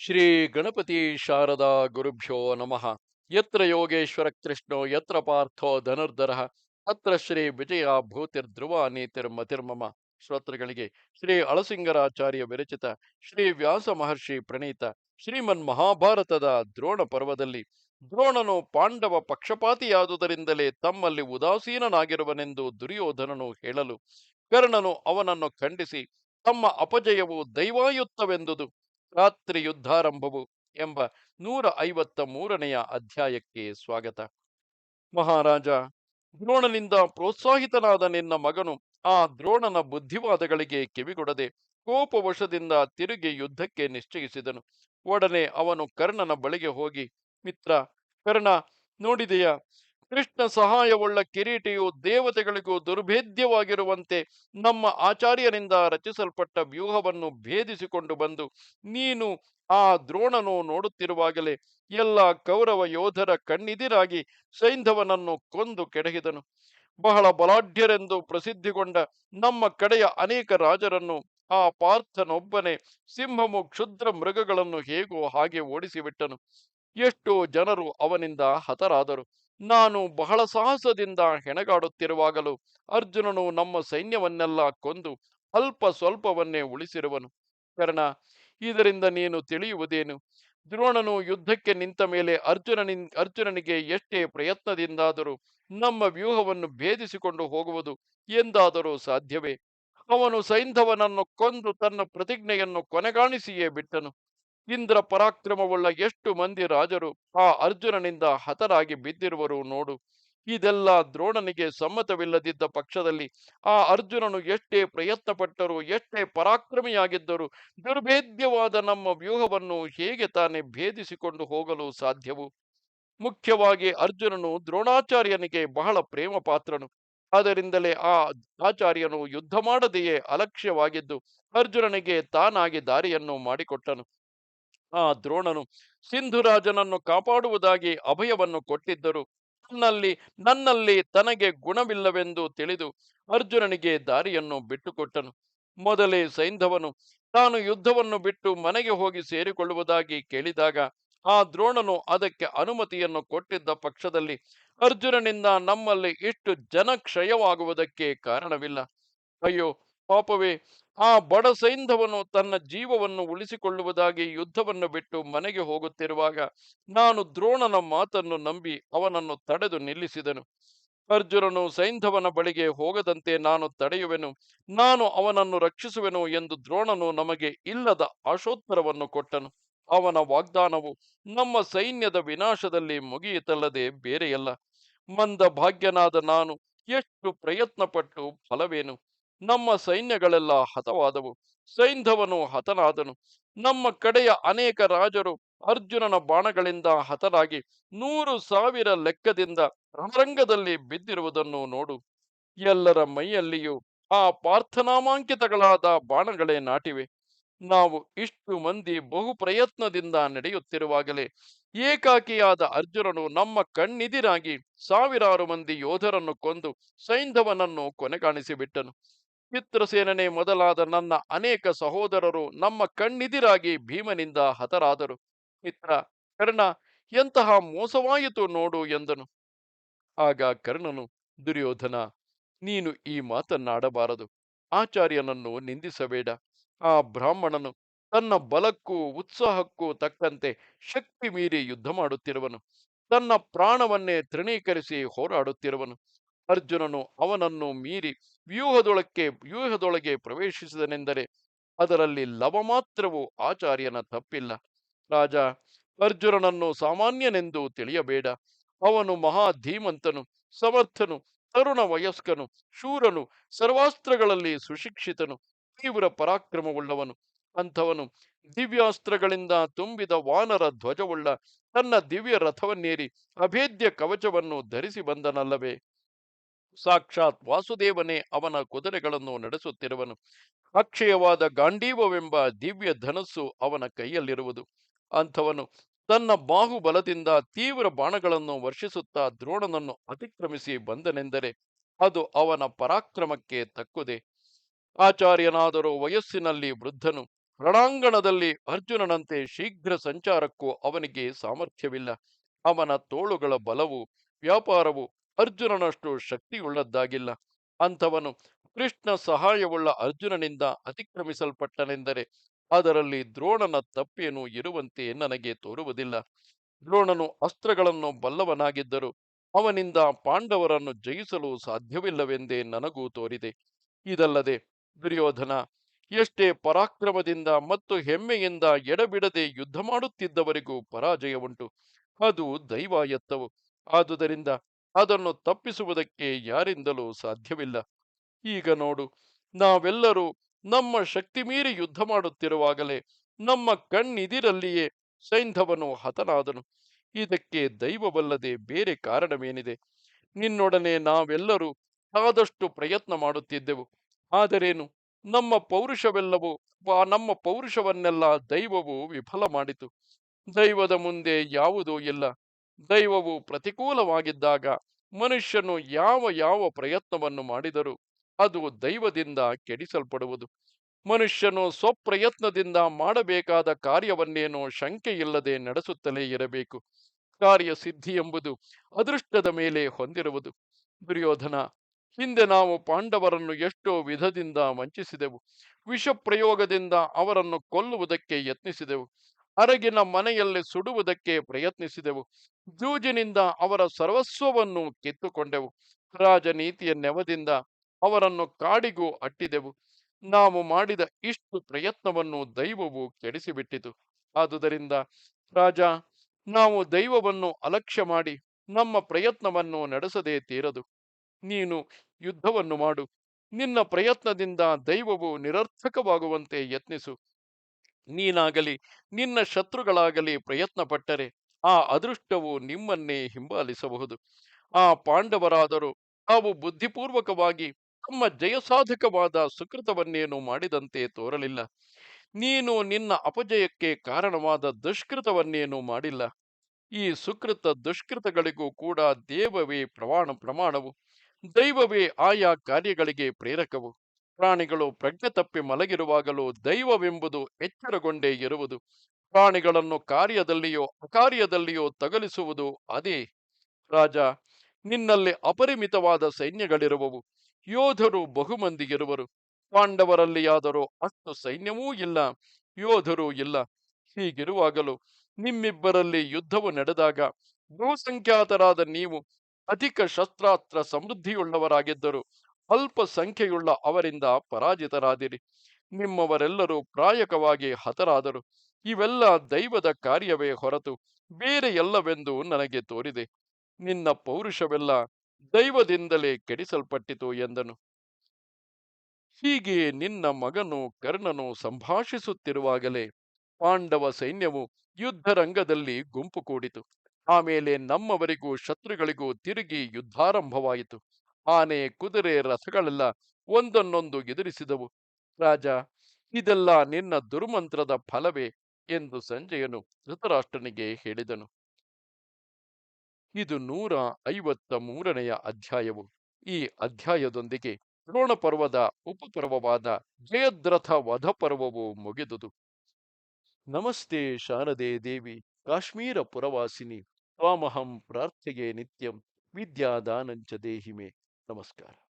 ಶ್ರೀ ಗಣಪತಿ ಶಾರದಾ ಗುರುಭ್ಯೋ ನಮಃ. ಯತ್ರ ಯೋಗೇಶ್ವರ ಕೃಷ್ಣೋ, ಯತ್ರ ಪಾರ್ಥೋ ಧನುರ್ಧರ ಅತ್ರ ಶ್ರೀ ವಿಜಯ ಭೂತಿರ್ಧ್ರುವ ನೀತಿರ್ಮತಿರ್ಮಮ ಶ್ರೋತೃಗಳಿಗೆ ಶ್ರೀ ಅಳಸಿಂಗರಾಚಾರ್ಯ ವಿರಚಿತ ಶ್ರೀ ವ್ಯಾಸ ಮಹರ್ಷಿ ಪ್ರಣೀತ ಶ್ರೀಮನ್ ಮಹಾಭಾರತದ ದ್ರೋಣ ಪರ್ವದಲ್ಲಿ ದ್ರೋಣನು ಪಾಂಡವ ಪಕ್ಷಪಾತಿಯಾದುದರಿಂದಲೇ ತಮ್ಮಲ್ಲಿ ಉದಾಸೀನನಾಗಿರುವನೆಂದು ದುರ್ಯೋಧನನು ಹೇಳಲು ಕರ್ಣನು ಅವನನ್ನು ಖಂಡಿಸಿ, ತಮ್ಮ ಅಪಜಯವು ದೈವಾಯುತ್ತವೆಂದುದು. ರಾತ್ರಿ ಯುದ್ಧಾರಂಭವು ಎಂಬ ನೂರ ಐವತ್ತ ಮೂರನೆಯ ಅಧ್ಯಾಯಕ್ಕೆ ಸ್ವಾಗತ. ಮಹಾರಾಜ, ದ್ರೋಣನಿಂದ ಪ್ರೋತ್ಸಾಹಿತನಾದ ನಿನ್ನ ಮಗನು ಆ ದ್ರೋಣನ ಬುದ್ಧಿವಾದಗಳಿಗೆ ಕಿವಿಗೊಡದೆ ಕೋಪವಶದಿಂದ ತಿರುಗಿ ಯುದ್ಧಕ್ಕೆ ನಿಶ್ಚಯಿಸಿದನು. ಒಡನೆ ಅವನು ಕರ್ಣನ ಬಳಿಗೆ ಹೋಗಿ, ಮಿತ್ರ, ಕರ್ಣ, ನೋಡಿದೆಯಾ? ಕೃಷ್ಣ ಸಹಾಯವುಳ್ಳ ಕಿರೀಟಿಯು ದೇವತೆಗಳಿಗೂ ದುರ್ಭೇದ್ಯವಾಗಿರುವಂತೆ ನಮ್ಮ ಆಚಾರ್ಯರಿಂದ ರಚಿಸಲ್ಪಟ್ಟ ವ್ಯೂಹವನ್ನು ಭೇದಿಸಿಕೊಂಡು ಬಂದು, ನೀನು ಆ ದ್ರೋಣನು ನೋಡುತ್ತಿರುವಾಗಲೇ ಎಲ್ಲ ಕೌರವ ಯೋಧರ ಕಣ್ಣಿದಿರಾಗಿ ಸೈಂಧವನನ್ನು ಕೊಂದು ಕೆಡಹಿದನು. ಬಹಳ ಬಲಾಢ್ಯರೆಂದು ಪ್ರಸಿದ್ಧಿಗೊಂಡ ನಮ್ಮ ಕಡೆಯ ಅನೇಕ ರಾಜರನ್ನು ಆ ಪಾರ್ಥನೊಬ್ಬನೇ ಸಿಂಹಮು ಕ್ಷುದ್ರ ಮೃಗಗಳನ್ನು ಹೇಗೋ ಹಾಗೆ ಓಡಿಸಿಬಿಟ್ಟನು. ಎಷ್ಟೋ ಜನರು ಅವನಿಂದ ಹತರಾದರು. ನಾನು ಬಹಳ ಸಾಹಸದಿಂದ ಹೆಣಗಾಡುತ್ತಿರುವಾಗಲೂ ಅರ್ಜುನನು ನಮ್ಮ ಸೈನ್ಯವನ್ನೆಲ್ಲ ಕೊಂದು ಅಲ್ಪ ಸ್ವಲ್ಪವನ್ನೇ ಉಳಿಸಿರುವನು. ಕರ್ಣ ಇದರಿಂದ ನೀನು ತಿಳಿಯುವುದೇನು? ದ್ರೋಣನು ಯುದ್ಧಕ್ಕೆ ನಿಂತ ಮೇಲೆ ಅರ್ಜುನನಿನ್, ಅರ್ಜುನನಿಗೆ ಎಷ್ಟೇ ಪ್ರಯತ್ನದಿಂದಾದರೂ ನಮ್ಮ ವ್ಯೂಹವನ್ನು ಭೇದಿಸಿಕೊಂಡು ಹೋಗುವುದು ಎಂದಾದರೂ ಸಾಧ್ಯವೇ? ಅವನು ಸೈಂಧವನನ್ನು ಕೊಂದು ತನ್ನ ಪ್ರತಿಜ್ಞೆಯನ್ನು ಕೊನೆಗಾಣಿಸಿಯೇ ಬಿಟ್ಟನು. ಇಂದ್ರ ಪರಾಕ್ರಮವುಳ್ಳ ಎಷ್ಟು ಮಂದಿ ರಾಜರು ಆ ಅರ್ಜುನನಿಂದ ಹತರಾಗಿ ಬಿದ್ದಿರುವರು ನೋಡು. ಇದೆಲ್ಲ ದ್ರೋಣನಿಗೆ ಸಮ್ಮತವಿಲ್ಲದಿದ್ದ ಪಕ್ಷದಲ್ಲಿ ಆ ಅರ್ಜುನನು ಎಷ್ಟೇ ಪ್ರಯತ್ನ ಪಟ್ಟರೂ ಎಷ್ಟೇ ಪರಾಕ್ರಮಿಯಾಗಿದ್ದರೂ ದುರ್ಭೇದ್ಯವಾದ ನಮ್ಮ ವ್ಯೂಹವನ್ನು ಹೇಗೆ ತಾನೇ ಭೇದಿಸಿಕೊಂಡು ಹೋಗಲು ಸಾಧ್ಯವು? ಮುಖ್ಯವಾಗಿ ಅರ್ಜುನನು ದ್ರೋಣಾಚಾರ್ಯನಿಗೆ ಬಹಳ ಪ್ರೇಮ ಪಾತ್ರನು ಆದ್ದರಿಂದಲೇ ಆ ಆಚಾರ್ಯನು ಯುದ್ಧ ಮಾಡದೆಯೇ ಅಲಕ್ಷ್ಯವಾಗಿದ್ದು, ಅರ್ಜುನನಿಗೆ ತಾನಾಗಿ ದಾರಿಯನ್ನು ಮಾಡಿಕೊಟ್ಟನು. ಆ ದ್ರೋಣನು ಸಿಂಧುರಾಜನನ್ನು ಕಾಪಾಡುವುದಾಗಿ ಅಭಯವನ್ನು ಕೊಟ್ಟಿದ್ದರು. ನನ್ನಲ್ಲಿ ನನ್ನಲ್ಲಿ ತನಗೆ ಗುಣವಿಲ್ಲವೆಂದು ತಿಳಿದು ಅರ್ಜುನನಿಗೆ ದಾರಿಯನ್ನು ಬಿಟ್ಟುಕೊಟ್ಟನು. ಮೊದಲೇ ಸೈಂಧವನು ತಾನು ಯುದ್ಧವನ್ನು ಬಿಟ್ಟು ಮನೆಗೆ ಹೋಗಿ ಸೇರಿಕೊಳ್ಳುವುದಾಗಿ ಕೇಳಿದಾಗ ಆ ದ್ರೋಣನು ಅದಕ್ಕೆ ಅನುಮತಿಯನ್ನು ಕೊಟ್ಟಿದ್ದ ಪಕ್ಷದಲ್ಲಿ ಅರ್ಜುನನಿಂದ ನಮ್ಮಲ್ಲಿ ಇಷ್ಟು ಜನಕ್ಷಯವಾಗುವುದಕ್ಕೆ ಕಾರಣವಿಲ್ಲ. ಅಯ್ಯೋ, ಪಾಪವೇ ಆ ಬಡ ಸೈಂಧವನು ತನ್ನ ಜೀವವನ್ನು ಉಳಿಸಿಕೊಳ್ಳುವುದಾಗಿ ಯುದ್ಧವನ್ನು ಬಿಟ್ಟು ಮನೆಗೆ ಹೋಗುತ್ತಿರುವಾಗ ನಾನು ದ್ರೋಣನ ಮಾತನ್ನು ನಂಬಿ ಅವನನ್ನು ತಡೆದು ನಿಲ್ಲಿಸಿದನು. ಅರ್ಜುನನು ಸೈಂಧವನ ಬಳಿಗೆ ಹೋಗದಂತೆ ನಾನು ತಡೆಯುವೆನು, ನಾನು ಅವನನ್ನು ರಕ್ಷಿಸುವೆನು ಎಂದು ದ್ರೋಣನು ನಮಗೆ ಇಲ್ಲದ ಆಶೋತ್ತರವನ್ನು ಕೊಟ್ಟನು. ಅವನ ವಾಗ್ದಾನವು ನಮ್ಮ ಸೈನ್ಯದ ವಿನಾಶದಲ್ಲಿ ಮುಗಿಯಿತಲ್ಲದೆ ಬೇರೆಯಲ್ಲ. ಮಂದ ಭಾಗ್ಯನಾದ ನಾನು ಎಷ್ಟು ಪ್ರಯತ್ನಪಟ್ಟು ಫಲವೇನು? ನಮ್ಮ ಸೈನ್ಯಗಳೆಲ್ಲ ಹತವಾದವು. ಸೈಂಧವನು ಹತನಾದನು. ನಮ್ಮ ಕಡೆಯ ಅನೇಕ ರಾಜರು ಅರ್ಜುನನ ಬಾಣಗಳಿಂದ ಹತರಾಗಿ ನೂರು ಸಾವಿರ ಲೆಕ್ಕದಿಂದ ರಣರಂಗದಲ್ಲಿ ಬಿದ್ದಿರುವುದನ್ನು ನೋಡು. ಎಲ್ಲರ ಮೈಯಲ್ಲಿಯೂ ಆ ಪಾರ್ಥನಾಮಾಂಕಿತಗಳಾದ ಬಾಣಗಳೇ ನಾಟಿವೆ. ನಾವು ಇಷ್ಟು ಮಂದಿ ಬಹು ಪ್ರಯತ್ನದಿಂದ ನಡೆಯುತ್ತಿರುವಾಗಲೇ ಏಕಾಕಿಯಾದ ಅರ್ಜುನನು ನಮ್ಮ ಕಣ್ಣಿದಿರಾಗಿ ಸಾವಿರಾರು ಮಂದಿ ಯೋಧರನ್ನು ಕೊಂದು ಸೈಂಧವನನ್ನು ಕೊನೆಗಾಣಿಸಿಬಿಟ್ಟನು. ಚಿತ್ರಸೇನನೆ ಮೊದಲಾದ ನನ್ನ ಅನೇಕ ಸಹೋದರರು ನಮ್ಮ ಕಣ್ಣಿದಿರಾಗಿ ಭೀಮನಿಂದ ಹತರಾದರು. ಮಿತ್ರ, ಕರ್ಣ, ಎಂತಹ ಮೋಸವಾಯಿತು ನೋಡು ಎಂದನು. ಆಗ ಕರ್ಣನು, ದುರ್ಯೋಧನ, ನೀನು ಈ ಮಾತನ್ನಾಡಬಾರದು. ಆಚಾರ್ಯನನ್ನು ನಿಂದಿಸಬೇಡ. ಆ ಬ್ರಾಹ್ಮಣನು ತನ್ನ ಬಲಕ್ಕೂ ಉತ್ಸಾಹಕ್ಕೂ ತಕ್ಕಂತೆ ಶಕ್ತಿ ಮೀರಿ ಯುದ್ಧ ಮಾಡುತ್ತಿರುವನು. ತನ್ನ ಪ್ರಾಣವನ್ನೇ ತೃಣೀಕರಿಸಿ ಹೋರಾಡುತ್ತಿರುವನು. ಅರ್ಜುನನು ಅವನನ್ನು ಮೀರಿ ವ್ಯೂಹದೊಳಕ್ಕೆ, ವ್ಯೂಹದೊಳಗೆ ಪ್ರವೇಶಿಸಿದನೆಂದರೆ ಅದರಲ್ಲಿ ಲವ ಮಾತ್ರವೂ ಆಚಾರ್ಯನ ತಪ್ಪಿಲ್ಲ. ರಾಜ, ಅರ್ಜುನನನ್ನು ಸಾಮಾನ್ಯನೆಂದು ತಿಳಿಯಬೇಡ. ಅವನು ಮಹಾ ಧೀಮಂತನು ಸಮರ್ಥನು, ತರುಣ ವಯಸ್ಕನು, ಶೂರನು, ಸರ್ವಾಸ್ತ್ರಗಳಲ್ಲಿ ಸುಶಿಕ್ಷಿತನು, ತೀವ್ರ ಪರಾಕ್ರಮವುಳ್ಳವನು. ಅಂಥವನು ದಿವ್ಯಾಸ್ತ್ರಗಳಿಂದ ತುಂಬಿದ ವಾನರ ಧ್ವಜವುಳ್ಳ ತನ್ನ ದಿವ್ಯ ರಥವನ್ನೇರಿ ಅಭೇದ್ಯ ಕವಚವನ್ನು ಧರಿಸಿ ಬಂದನಲ್ಲವೇ? ಸಾಕ್ಷಾತ್ ವಾಸುದೇವನೇ ಅವನ ಕುದುರೆಗಳನ್ನು ನಡೆಸುತ್ತಿರುವನು. ಅಕ್ಷಯವಾದ ಗಾಂಡೀವವೆಂಬ ದಿವ್ಯ ಧನಸ್ಸು ಅವನ ಕೈಯಲ್ಲಿರುವುದು. ಅಂಥವನು ತನ್ನ ಬಾಹುಬಲದಿಂದ ತೀವ್ರ ಬಾಣಗಳನ್ನು ವರ್ಷಿಸುತ್ತಾ ದ್ರೋಣನನ್ನು ಅತಿಕ್ರಮಿಸಿ ಬಂದನೆಂದರೆ ಅದು ಅವನ ಪರಾಕ್ರಮಕ್ಕೆ ತಕ್ಕುದೆ. ಆಚಾರ್ಯನಾದರೂ ವಯಸ್ಸಿನಲ್ಲಿ ವೃದ್ಧನು. ರಣಾಂಗಣದಲ್ಲಿ ಅರ್ಜುನನಂತೆ ಶೀಘ್ರ ಸಂಚಾರಕ್ಕೂ ಅವನಿಗೆ ಸಾಮರ್ಥ್ಯವಿಲ್ಲ. ಅವನ ತೋಳುಗಳ ಬಲವು ವ್ಯಾಪಾರವು ಅರ್ಜುನನಷ್ಟು ಶಕ್ತಿಯುಳ್ಳದ್ದಾಗಿಲ್ಲ. ಅಂಥವನು ಕೃಷ್ಣ ಸಹಾಯವುಳ್ಳ ಅರ್ಜುನನಿಂದ ಅತಿಕ್ರಮಿಸಲ್ಪಟ್ಟನೆಂದರೆ ಅದರಲ್ಲಿ ದ್ರೋಣನ ತಪ್ಪೇನು ಇರುವಂತೆ ನನಗೆ ತೋರುವುದಿಲ್ಲ. ದ್ರೋಣನು ಅಸ್ತ್ರಗಳನ್ನು ಬಲ್ಲವನಾಗಿದ್ದರು ಅವನಿಂದ ಪಾಂಡವರನ್ನು ಜಯಿಸಲು ಸಾಧ್ಯವಿಲ್ಲವೆಂದೇ ನನಗೂ ತೋರಿದೆ. ಇದಲ್ಲದೆ ದುರ್ಯೋಧನ, ಎಷ್ಟೇ ಪರಾಕ್ರಮದಿಂದ ಮತ್ತು ಹೆಮ್ಮೆಯಿಂದ ಎಡಬಿಡದೆ ಯುದ್ಧ ಮಾಡುತ್ತಿದ್ದವರಿಗೂ ಪರಾಜಯ ಅದು ದೈವಾಯತ್ತವು. ಆದುದರಿಂದ ಅದನ್ನು ತಪ್ಪಿಸುವುದಕ್ಕೆ ಯಾರಿಂದಲೂ ಸಾಧ್ಯವಿಲ್ಲ. ಈಗ ನೋಡು, ನಾವೆಲ್ಲರೂ ನಮ್ಮ ಶಕ್ತಿ ಮೀರಿ ಯುದ್ಧ ಮಾಡುತ್ತಿರುವಾಗಲೇ ನಮ್ಮ ಕಣ್ಣಿದಿರಲ್ಲಿಯೇ ಸೈಂಧವನು ಹತನಾದನು. ಇದಕ್ಕೆ ದೈವವಲ್ಲದೆ ಬೇರೆ ಕಾರಣವೇನಿದೆ? ನಿನ್ನೊಡನೆ ನಾವೆಲ್ಲರೂ ಆದಷ್ಟು ಪ್ರಯತ್ನ ಮಾಡುತ್ತಿದ್ದೆವು. ಆದರೇನು? ನಮ್ಮ ಪೌರುಷವೆಲ್ಲವೂ ನಮ್ಮ ಪೌರುಷವನ್ನೆಲ್ಲ ದೈವವು ವಿಫಲ ಮಾಡಿತು. ದೈವದ ಮುಂದೆ ಯಾವುದೂ ಇಲ್ಲ. ದೈವವು ಪ್ರತಿಕೂಲವಾಗಿದ್ದಾಗ ಮನುಷ್ಯನು ಯಾವ ಯಾವ ಪ್ರಯತ್ನವನ್ನು ಮಾಡಿದರೂ ಅದು ದೈವದಿಂದ ಕೆಡಿಸಲ್ಪಡುವುದು. ಮನುಷ್ಯನು ಸ್ವಪ್ರಯತ್ನದಿಂದ ಮಾಡಬೇಕಾದ ಕಾರ್ಯವನ್ನೇನೋ ಶಂಕೆಯಿಲ್ಲದೆ ನಡೆಸುತ್ತಲೇ ಇರಬೇಕು. ಕಾರ್ಯ ಸಿದ್ಧಿ ಎಂಬುದು ಅದೃಷ್ಟದ ಮೇಲೆ ಹೊಂದಿರುವುದು. ದುರ್ಯೋಧನ, ಹಿಂದೆ ನಾವು ಪಾಂಡವರನ್ನು ಎಷ್ಟೋ ವಿಧದಿಂದ ವಂಚಿಸಿದೆವು. ವಿಷ ಪ್ರಯೋಗದಿಂದ ಅವರನ್ನು ಕೊಲ್ಲುವುದಕ್ಕೆ ಯತ್ನಿಸಿದೆವು. ಅರಗಿನ ಮನೆಯಲ್ಲಿ ಸುಡುವುದಕ್ಕೆ ಪ್ರಯತ್ನಿಸಿದೆವು. ಜೂಜಿನಿಂದ ಅವರ ಸರ್ವಸ್ವವನ್ನು ಕಿತ್ತುಕೊಂಡೆವು. ರಾಜನೀತಿಯ ನೆವದಿಂದ ಅವರನ್ನು ಕಾಡಿಗೂ ಅಟ್ಟಿದೆವು. ನಾವು ಮಾಡಿದ ಇಷ್ಟು ಪ್ರಯತ್ನವನ್ನು ದೈವವು ಕೆಡಿಸಿಬಿಟ್ಟಿತು. ಆದುದರಿಂದ ರಾಜ, ನಾವು ದೈವವನ್ನು ಅಲಕ್ಷ್ಯ ಮಾಡಿ ನಮ್ಮ ಪ್ರಯತ್ನವನ್ನು ನಡೆಸದೇ ತೀರದು. ನೀನು ಯುದ್ಧವನ್ನು ಮಾಡು. ನಿನ್ನ ಪ್ರಯತ್ನದಿಂದ ದೈವವು ನಿರರ್ಥಕವಾಗುವಂತೆ ಯತ್ನಿಸು. ನೀನಾಗಲಿ, ನಿನ್ನ ಶತ್ರುಗಳಾಗಲಿ ಪ್ರಯತ್ನ ಪಟ್ಟರೆ ಆ ಅದೃಷ್ಟವು ನಿಮ್ಮನ್ನೇ ಹಿಂಬಾಲಿಸಬಹುದು. ಆ ಪಾಂಡವರಾದರೂ ತಾವು ಬುದ್ಧಿಪೂರ್ವಕವಾಗಿ ತಮ್ಮ ಜಯಸಾಧಕವಾದ ಸುಕೃತವನ್ನೇನು ಮಾಡಿದಂತೆ ತೋರಲಿಲ್ಲ. ನೀನು ನಿನ್ನ ಅಪಜಯಕ್ಕೆ ಕಾರಣವಾದ ದುಷ್ಕೃತವನ್ನೇನು ಮಾಡಿಲ್ಲ. ಈ ಸುಕೃತ ದುಷ್ಕೃತಗಳಿಗೂ ಕೂಡ ದೇವವೇ ಪ್ರಮಾಣ ಪ್ರಮಾಣವು, ದೈವವೇ ಆಯಾ ಕಾರ್ಯಗಳಿಗೆ ಪ್ರೇರಕವು. ಪ್ರಾಣಿಗಳು ಪ್ರಜ್ಞೆ ತಪ್ಪಿ ಮಲಗಿರುವಾಗಲೂ ದೈವವೆಂಬುದು ಎಚ್ಚರಗೊಂಡೇ ಇರುವುದು. ಪ್ರಾಣಿಗಳನ್ನು ಕಾರ್ಯದಲ್ಲಿಯೋ ಅಕಾರ್ಯದಲ್ಲಿಯೋ ತಗಲಿಸುವುದು ಅದೇ. ರಾಜ, ನಿನ್ನಲ್ಲಿ ಅಪರಿಮಿತವಾದ ಸೈನ್ಯಗಳಿರುವವು. ಯೋಧರು ಬಹುಮಂದಿಗಿರುವರು ಪಾಂಡವರಲ್ಲಿಯಾದರೂ ಅಷ್ಟು ಸೈನ್ಯವೂ ಇಲ್ಲ. ಯೋಧರೂ ಇಲ್ಲ. ಹೀಗಿರುವಾಗಲೂ ನಿಮ್ಮಿಬ್ಬರಲ್ಲಿ ಯುದ್ಧವು ನಡೆದಾಗ ಬಹುಸಂಖ್ಯಾತರಾದ ನೀವು ಅಧಿಕ ಶಸ್ತ್ರಾಸ್ತ್ರ ಸಮೃದ್ಧಿಯುಳ್ಳವರಾಗಿದ್ದರು. ಅಲ್ಪ ಸಂಖ್ಯೆಯುಳ್ಳ ಅವರಿಂದ ಪರಾಜಿತರಾದಿರಿ. ನಿಮ್ಮವರೆಲ್ಲರೂ ಪ್ರಾಯಕವಾಗಿ ಹತರಾದರು. ಇವೆಲ್ಲ ದೈವದ ಕಾರ್ಯವೇ ಹೊರತು ಬೇರೆ ಎಲ್ಲವೆಂದು ನನಗೆ ತೋರಿದೆ. ನಿನ್ನ ಪೌರುಷವೆಲ್ಲ ದೈವದಿಂದಲೇ ಕೆಡಿಸಲ್ಪಟ್ಟಿತು ಎಂದನು. ಹೀಗೆ ನಿನ್ನ ಮಗನು ಕರ್ಣನು ಸಂಭಾಷಿಸುತ್ತಿರುವಾಗಲೇ ಪಾಂಡವ ಸೈನ್ಯವು ಯುದ್ಧರಂಗದಲ್ಲಿ ಗುಂಪು ಕೂಡಿತು. ಆಮೇಲೆ ನಮ್ಮವರಿಗೂ ಶತ್ರುಗಳಿಗೂ ತಿರುಗಿ ಯುದ್ಧಾರಂಭವಾಯಿತು. ಆನೆ, ಕುದುರೆ, ರಥಗಳೆಲ್ಲ ಒಂದನ್ನೊಂದು ಎದುರಿಸಿದವು. ರಾಜ, ಇದೆಲ್ಲ ನಿನ್ನ ದುರ್ಮಂತ್ರದ ಫಲವೇ ಎಂದು ಸಂಜಯನು ಧೃತರಾಷ್ಟ್ರನಿಗೆ ಹೇಳಿದನು. ಇದು ನೂರ ಐವತ್ತ ಮೂರನೆಯ ಅಧ್ಯಾಯವು. ಈ ಅಧ್ಯಾಯದೊಂದಿಗೆ ದ್ರೋಣ ಪರ್ವದ ಉಪಪರ್ವವಾದ ಜಯದ್ರಥ ವಧ ಪರ್ವವು ಮುಗಿದುದು. ನಮಸ್ತೆ ಶಾರದೆ ದೇವಿ, ಕಾಶ್ಮೀರ ಪುರವಾಸಿನಿ ತ್ವಾಮಹಂ ಪ್ರಾರ್ಥೆಗೆ ನಿತ್ಯಂ, ವಿದ್ಯಾದಾನಂಚ ದೇಹಿಮೆ. नमस्कार।